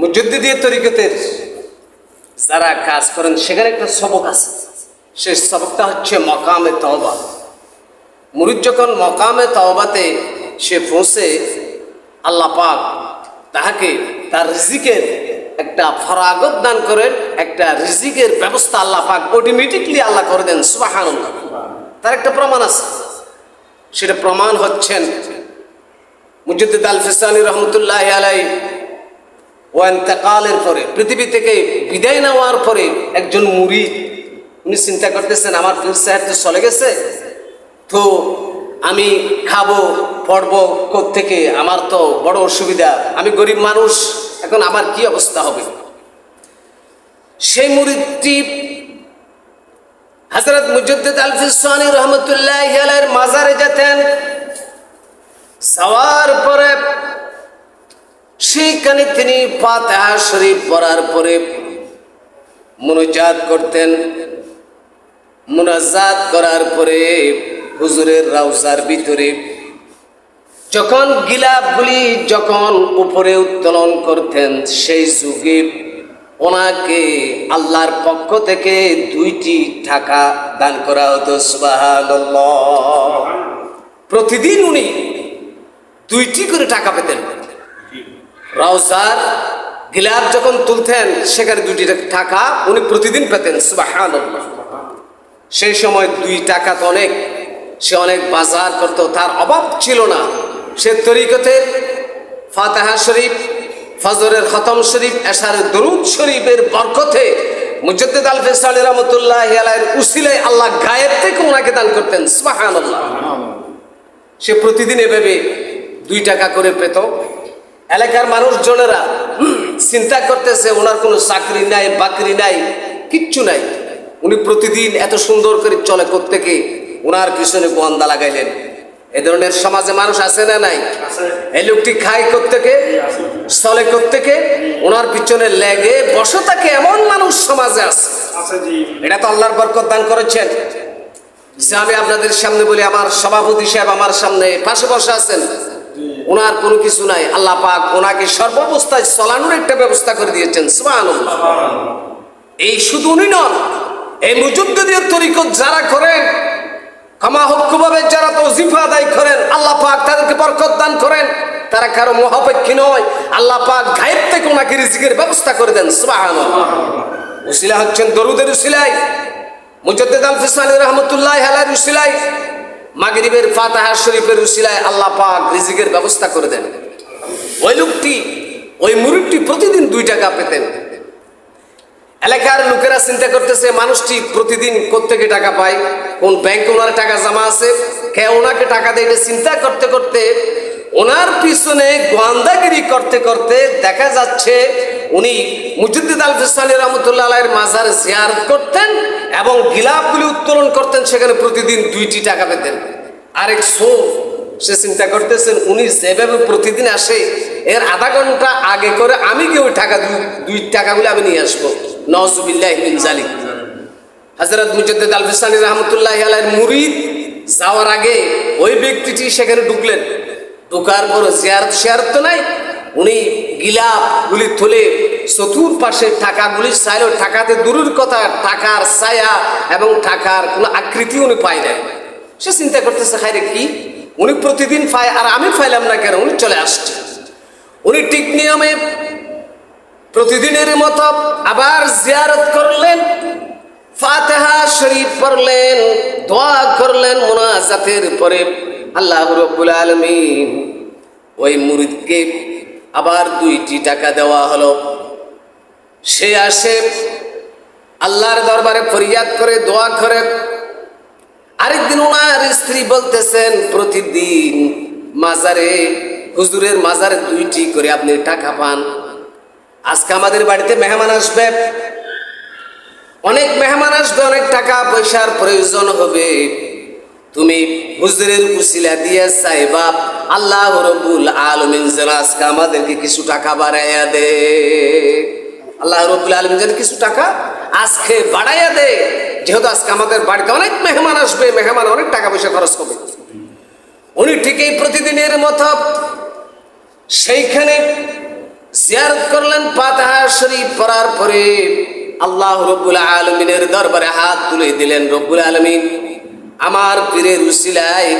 মুজদ্দিদিয়া তরিকতের যারা কাজ করেন, সেখানে একটা সবক আছে। সেই সবকটা হচ্ছে মকামে তওবা। মুরিদ যখন মকামে তওবাতে সে পৌঁছে, আল্লাহ পাক তাহাকে তার রিজিকের একটা ফরাগত দান করেন, একটা রিজিকের ব্যবস্থা আল্লাহ পাক অটোমেটিকলি আল্লাহ করে দেন সুবাহান তার একটা প্রমাণ আছে। সেটা প্রমাণ হচ্ছেন মুজদ্দিদ আল ফিসানি রহমতুল্লাহ আলাই ও এতেকালের পরে, পৃথিবী থেকে বিদায় নেওয়ার পরে একজন মুড়ি, উনি চিন্তা করতেছেন, আমার পীর সাহেব তো চলে গেছে। তো আমি খাব, পড়ব থেকে আমার তো বড় অসুবিধা, আমি গরিব মানুষ, এখন আমার কি অবস্থা হবে? সেই মুরিদটি হজরত মুজদ্দিদ আল ফিসানি রহমতুল্লাহ মাজারে যেতেন। যাওয়ার পরে সেইখানে তিনি ফাতেহা শরীফ পড়ার পরে মনোজাত করতেন। মোনাজাত করার পরে হুজুরের রাউজার ভিতরে যখন গিলাপগুলি যখন উপরে উত্তোলন করতেন, সেই যুগে ওনাকে আল্লাহর পক্ষ থেকে দুইটি টাকা দান করা হতো প্রতিদিন উনি দুইটি করে টাকা পেতেন। রাউজার গিলাপ যখন তুলতেন সেখানে দুইটি টাকা উনি প্রতিদিন পেতেন সুবহানাল্লাহ। সেই সময় দুই টাকা তো অনেক। সে অনেক বাজার করত তার অভাব ছিল না। সে তরিকতের ফাতেহা শরীফ ফজরের খতম শরীফ এশারের দরুদ শরীফের বরকতে মুজদ্দিদ আল ফেসাল রহমতুল্লাহ আলাইয়ের উসিলে আল্লাহ গায়েব থেকে ওনাকে দান করতেন সুবহানাল্লাহ। সে প্রতিদিন এভাবে দুই টাকা করে পেত। এলাকার মানুষজনেরা চিন্তা করতেছে ওনার কোনো চাকরি নাই বাকরি নাই কিচ্ছু নাই। উনি প্রতিদিন এত সুন্দর করে চলে কোত্থেকে ওনার পিছনে বন্দা লাগাইলেন। এ ধরনের সমাজে মানুষ আছে না নাই? এই লোকটি খায় কোত্থেকে? চলে কোত্থেকে? ওনার পিছনে লেগে বসে থাকে এমন মানুষ সমাজে আছে। আছে এটা তো আল্লাহর বরকত দান করেছেন। যে আমি আপনাদের সামনে বলি আমার সভাপতি সাহেব আমার সামনে পাশে বসে আছেন। ওনার কোনো কিছু নাই। আল্লাহ পাক ওনাকে সর্বাবস্থায় চলানোর একটা ব্যবস্থা করে দিয়েছেন। এই শুধু উনি নন এই মুজুদ্দিদের তরিকত যারা করেন ক্ষমা হক্ষভাবে যারা তৌজিফা আদায় করেন আল্লাহ পাক তাদেরকে বরকত দান করেন তারা কারও মহাপেক্ষী নয়। আল্লাহ পাক গায়েব থেকে ওনাকে রিজিকের ব্যবস্থা করে দেন। সুবহানাল্লাহ। উসিলা হচ্ছেন দরুদের উসিলাই মুজদ্দিদ আল ফিসানি রহমতুল্লাহ আলাইহির উসিলাই মাগরিবের ফাতাহা শরীফের উসিলায় আল্লাহ পাক রিজিকের ব্যবস্থা করে দেন। ওই লোকটি, ওই মুরিদটি প্রতিদিন দুই টাকা পেতেন। এলাকার লোকেরা চিন্তা করতেছে, মানুষটি প্রতিদিন কোত্থেকে টাকা পায়? কোন ব্যাংকে ওনার টাকা জমা আছে? কে ওনাকে টাকা দেয়? চিন্তা করতে করতে ওনার পিছনে গোয়ান্দাগিরি করতে করতে দেখা যাচ্ছে উনি মুজুদ্দিদ আল ফিসানি রহমতুল্লাহ আলাইয়ের মাজার জিয়ারত করতেন এবং গিলাপগুলি উত্তোলন করতেন, সেখানে প্রতিদিন দুইটি টাকা পেতেন। আরেক সো সে চিন্তা করতেছেন, উনি যেভাবে প্রতিদিন আসে, এর আধা ঘণ্টা আগে করে আমি কি ওই টাকা দুই টাকাগুলো আমি নিয়ে আসব? নজুবিল্লাহ জালিক হজরত মুজদ্দিদ আল ফিসানি রহমতুল্লাহ আলাইয়ের মুরিদ যাওয়ার আগে ওই ব্যক্তিটি সেখানে ঢুকলেন। ঢোকার পর জিয়ারত শেয়ারত তো নাই উনি গিলাপগুলি তুলে চতুর্পাশে টাকাগুলি চাইলেও টাকাতে দূরের কথা টাকার ছায়া এবং টাকার কোনো আকৃতি উনি পায় না সে চিন্তা করতেছে খাই রে কি? উনি প্রতিদিন পায় আর আমি পাইলাম না কেন? উনি চলে আসছে। উনি ঠিক নিয়মে প্রতিদিনের মতো আবার জিয়ারত করলেন, ফাতেহা শরীফ পড়লেন, দোয়া করলেন মোনাজাতের পরে। আল্লাহ রব্বুল আলমিন ওই মুরিদকে আবার দুইটি টাকা দেওয়া হলো। সে আসে আল্লাহর দরবারে ফরিয়াদ করে, দোয়া করে। আরেকদিন ওনার স্ত্রী বলতেছেন, প্রতিদিন মাজারে, হুজুরের মাজারে দুইটি করে আপনি টাকা পান। আজকে আমাদের বাড়িতে মেহমান আসবে। অনেক মেহমান আসবে, অনেক টাকা পয়সার প্রয়োজন হবে। তুমি হুজুরের উসিলা দিয়ে চাইবা, আল্লাহ রব্বুল আলমিন যেন আজকে আমাদেরকে কিছু টাকা বাড়াইয়া দে। আল্লাহ রব্বুল আলমিন যেন কিছু টাকা আজকে বাড়াইয়া দে। যেহেতু আজকে আমাদের বাড়িতে অনেক মেহমান আসবে, মেহমান অনেক টাকা পয়সা খরচ করবে। উনি ঠিকই প্রতিদিনের মতো সেইখানে জিয়ারত করলেন পাতাহা শরীফ পড়ার পরে আল্লাহ রব্বুল আলমিনের দরবারে হাত তুলে দিলেন, রব্বুল আলমিন আমার পীরের উসিলায়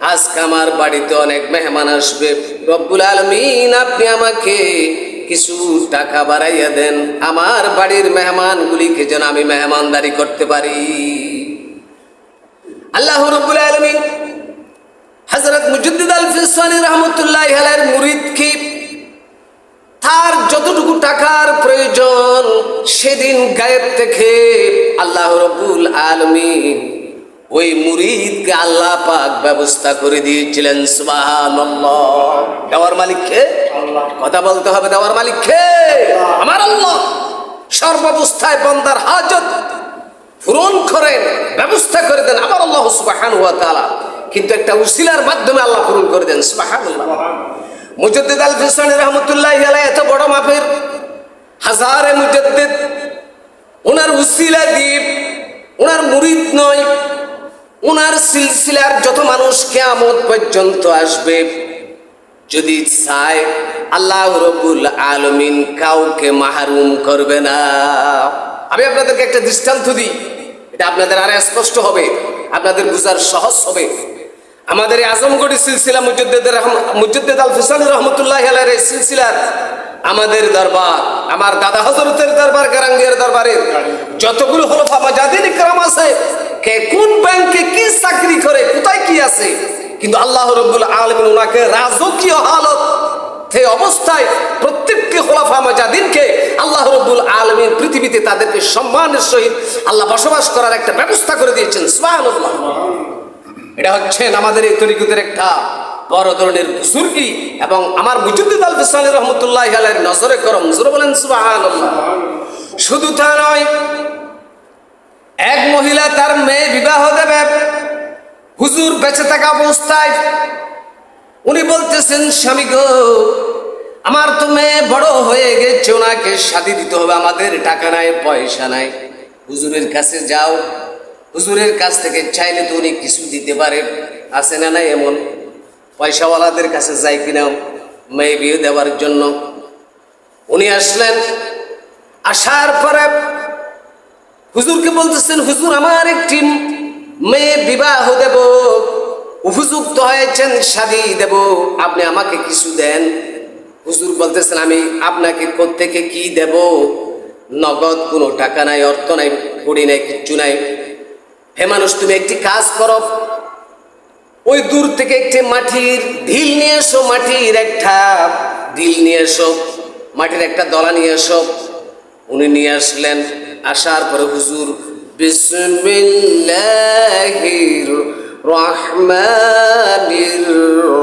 আজকে আমার বাড়িতে অনেক মেহমান আসবে। রব্বুল আলমিন, আপনি আমাকে কিছু টাকা বাড়াইয়া দেন। আমার বাড়ির মেহমানগুলিকে যেন আমি মেহমানদারি করতে পারি। আল্লাহ রব্বুল আলমিন হজরত মুজুদ্দিদ আল ফিসানি রহমতুল্লাহ আলাইহির মুরিদকে তার যতটুকু টাকার প্রয়োজন সেদিন গায়েব থেকে আল্লাহ রব্বুল আলমিন ওই মুরিদকে আল্লাহ পাক ব্যবস্থা করে দিয়েছিলেন দেওয়ার মালিককে কথা বলতে হবে দেওয়ার মালিককে আমার আল্লাহ। সর্বাবস্থায় বন্দার হাজত পূরণ করেন ব্যবস্থা করে দেন আমার আল্লাহ সুবহানাহু ওয়া তাআলা। কিন্তু একটা উসিলার মাধ্যমে আল্লাহ পূরণ করে দেন সুবহানাল্লাহ। মুজদ্দিদ আল ফিসানি রহমতুল্লাহ এত বড় মাপের হাজারে মুজদ্দিদ। ওনার উসিলা দ্বীপ ওনার মুরিদ নয় ওনার সিলসিলার যত মানুষ কেয়ামত পর্যন্ত আসবে, যদি চায় আল্লাহ রবুল আলমিন কাউকে মাহরুম করবে না। আমি আপনাদেরকে একটা দৃষ্টান্ত দিই, এটা আপনাদের আরও স্পষ্ট হবে, আপনাদের বুঝার সহজ হবে। আমাদের আজমগড়ি সিলসিলা মুজদ্দিদ মুজদ্দিদ আল ফিসানি রহমতুল্লাহ আলাইহির এই সিলসিলার আমাদের দরবার, আমার দাদা হজরতের দরবার, গারাঙ্গের দরবারের যতগুলো হলো ফামাজাদিন ইকরাম আছে কে কোন ব্যাংকে কি চাকরি করে, কোথায় কি আছে? কিন্তু আল্লাহ রব্বুল আলমিন ওনাকে রাজকীয় হালত সে অবস্থায় প্রত্যেকটি খোলাফা মাজাদিনকে আল্লাহ রব্বুল আলমীর পৃথিবীতে তাদেরকে সম্মানের সহিত আল্লাহ বসবাস করার একটা ব্যবস্থা করে দিয়েছেন। সুবহানাল্লাহ। এটা হচ্ছেন আমাদের এই তরিকতের একটা বড় ধরনের বুজুর্গি এবং আমার মুজুদ্দিদ আল ফিসানি রহমতুল্লাহ নজরে করম জোরে বলেন সুবহানাল্লাহ। শুধু তা নয় এক মহিলা তার মেয়ে বিবাহ দেবে। হুজুর বেঁচে থাকা অবস্থায় উনি বলতেছেন, স্বামী গো, আমার তো মেয়ে বড় হয়ে গেছে, ওনাকে শাদি দিতে হবে, আমাদের টাকা নাই, পয়সা নাই। হুজুরের কাছে যাও, হুজুরের কাছ থেকে চাইলে তো উনি কিছু দিতে পারে আসে না নাই এমন? পয়সাওয়ালাদের কাছে যাই কিনা, মেয়ে বিয়ে দেওয়ার জন্য। উনি আসলেন, আসার পরে হুজুরকে বলতেছেন, হুজুর, আমার একটি মেয়ে বিবাহ দেব। উপযুক্ত হয়েছেন, শাদি দেব। আপনি আমাকে কিছু দেন। হুজুর বলতেছেন, আমি আপনাকে কোত্থেকে কি দেব? নগদ কোনো টাকা নাই, অর্থ নাই কড়ি নাই, কিচ্ছু নাই। হে মানুষ, তুমি একটি কাজ করো। ওই দূর থেকে একটি মাটির ঢিল নিয়ে এসো, মাটির একটা ঢিল নিয়ে এসো, মাটির একটা দলা নিয়ে এসো। উনি নিয়ে আসলেন। আসার পরে হুজুর, বিসমিল্লাহির রহমানির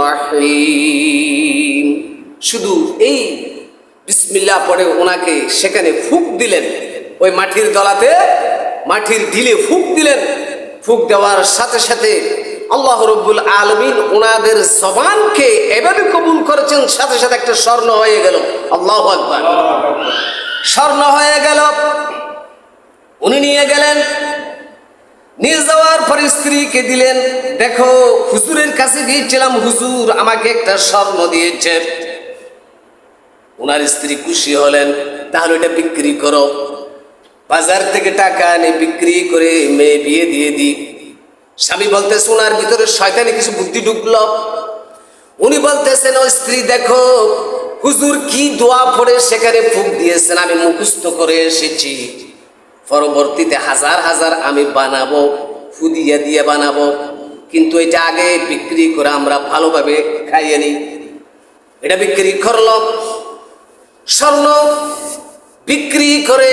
রহিম। শুধু এই বিসমিল্লাহ পরে ওনাকে সেখানে ফুক দিলেন। ওই মাটির দলাতে মাটির ঢিলে ফুক দিলেন। ফুক দেওয়ার সাথে সাথে আল্লাহ রব্বুল আলমিন ওনাদের জবানকে এভাবে কবুল করেছেন, সাথে সাথে একটা স্বর্ণ হয়ে গেল। আল্লাহ আকবার। স্বর্ণ হয়ে গেল। উনি নিয়ে গেলেন। নিয়ে যাওয়ার পর স্ত্রীকে দিলেন, দেখো, হুজুরের কাছে গিয়েছিলাম, হুজুর আমাকে একটা স্বর্ণ দিয়েছে। ওনার স্ত্রী খুশি হলেন, তাহলে এটা বিক্রি করো। বাজার থেকে টাকা এনে বিক্রি করে মেয়ে বিয়ে দিয়ে দিই। স্বামী বলতেছে ওনার ভিতরে শয়তানি কিছু বুদ্ধি ঢুকলো। উনি বলতেছেন, ও স্ত্রী, দেখো, হুজুর কি দোয়া পড়ে সেখানে ফুক দিয়েছেন, আমি মুখস্থ করে এসেছি। পরবর্তীতে হাজার হাজার আমি বানাবো, ফুদিয়ে দিয়ে বানাবো। কিন্তু এটা আগে বিক্রি করে আমরা ভালোভাবে খাইয়ে নিই। এটা বিক্রি করল। স্বর্ণ বিক্রি করে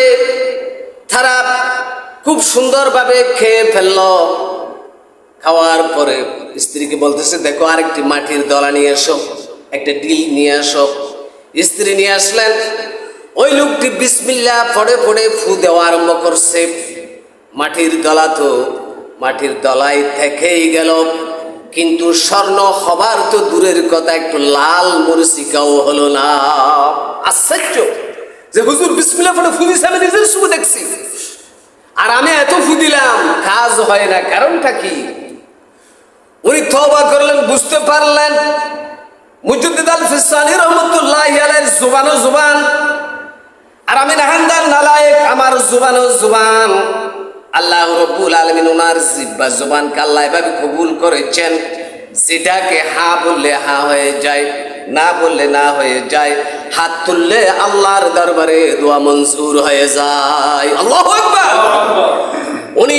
তারা খুব সুন্দরভাবে খেয়ে ফেলল। খাওয়ার পরে স্ত্রীকে বলতেছে, দেখো, আরেকটি মাটির দলা নিয়ে এসো, একটা ডিল নিয়ে আসো স্ত্রী নিয়ে আসলেন। ওই লোকটি বিসমিল্লা পড়ে পড়ে ফু দেওয়া আরম্ভ করছে। মাটির দলা তো মাটির দলাই থেকেই গেল। কিন্তু স্বর্ণ হবার তো দূরের কথা, একটু লাল মরিচিকাও হলো না। আশ্চর্য যে হুজুর বিসমিল্লা পড়ে ফু দিছে আমি নিজের শুভ দেখছি। আর আমি এত ফু দিলাম, কাজ হয় না, কারণটা কি? উনি তবা করলেন, বুঝতে পারলেন। মুজুদ্দিদ আল ফিসানি রহমতুল্লাহ জুবান জুবান আর আমি নাহান্দার নালায়েক, আমার জুবান ও জুবান। আল্লাহ রব্বুল আলমিন ওনার জিব্বা জুবানকে আল্লাহ এভাবে কবুল করেছেন, যেটাকে হা বললে হা হয়ে যায়, না বললে না হয়ে যায়। হাত তুললে আল্লাহর দরবারে দোয়া মঞ্জুর হয়ে যায়। আল্লাহ উনি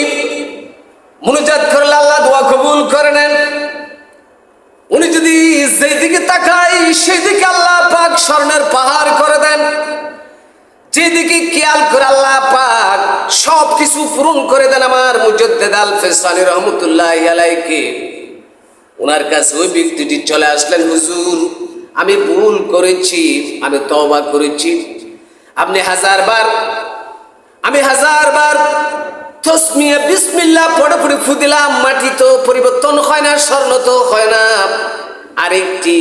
মনোজাত করলে আল্লাহ দোয়া কবুল করে নেন। উনি যদি যেই দিকে তাকায় সেই দিকে আল্লাহ পাক স্বর্ণের পাহাড় যেদিকে খেয়াল করে আল্লাহ পাক সব কিছু পূরণ করে দেন আমার মুজদ্দেদ আল ফেসানি রহমতুল্লাহ আলাইকে ওনার কাছে ওই ব্যক্তিটি চলে আসলেন, হুজুর, আমি ভুল করেছি, আমি তওবা করেছি। আপনি হাজারবার আমি হাজারবার তসমিয়া বিসমিল্লাহ পড়ে পড়ে ফুদিলাম মাটি তো পরিবর্তন হয় না, স্বর্ণ তো হয় না। আরেকটি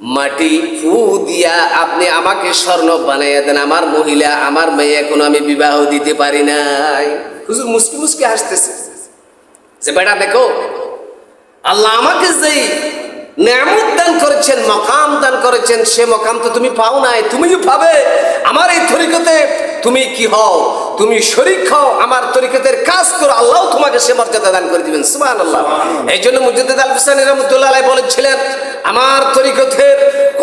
মাটি ফু দিয়া আপনি আমাকে স্বর্ণ বানাইয়া দেন। আমার মহিলা আমার মেয়ে এখন আমি বিবাহ দিতে পারি নাই। হুজুর মুসকি মুসকি হাসতেছে। যে বেটা দেখো আল্লাহ আমাকে যেই নেয়ামত দান করেছেন মকাম দান করেছেন সে মকাম তো তুমি পাও নাই তুমি যে পাবে আমার এই তরিকতে তুমি কি হও তুমি শরিক হও আমার তরিকতের কাজ করো আল্লাহ তোমাকে সে মর্যাদা দান করে দিবেন। সুবহান আল্লাহ এই জন্য মুজাদ্দিদ আল হুসাইন রহমতুল্লাহ বলেছিলেন আমার তরিকতের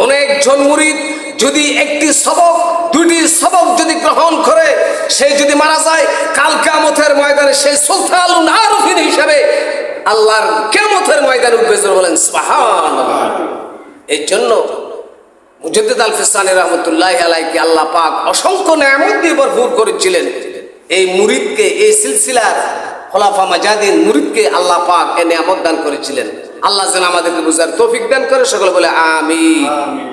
অনেকজন মুরিদ যদি একটি সবক দুটি সবক যদি গ্রহণ করে, সে যদি মারা যায়, কাল কামতের ময়দানে সেই সুলতান আরফিন হিসাবে আল্লাহর কেমতের ময়দানে উঠবে বলেন সুবহান এই জন্য মুজদ্দিদ আল ফিসানি রহমতুল্লাহ আলাইকে আল্লাহ পাক অসংখ্য নিয়ামত দিয়ে ভরপুর করেছিলেন। এই মুরিদকে, এই সিলসিলার খোলাফা মাজাদিন মুরিদকে আল্লাহ পাক এ নিয়ামত দান করেছিলেন। আল্লাহ যেন আমাদেরকে বুঝার তৌফিক দান করে সকলে বলে আমিন।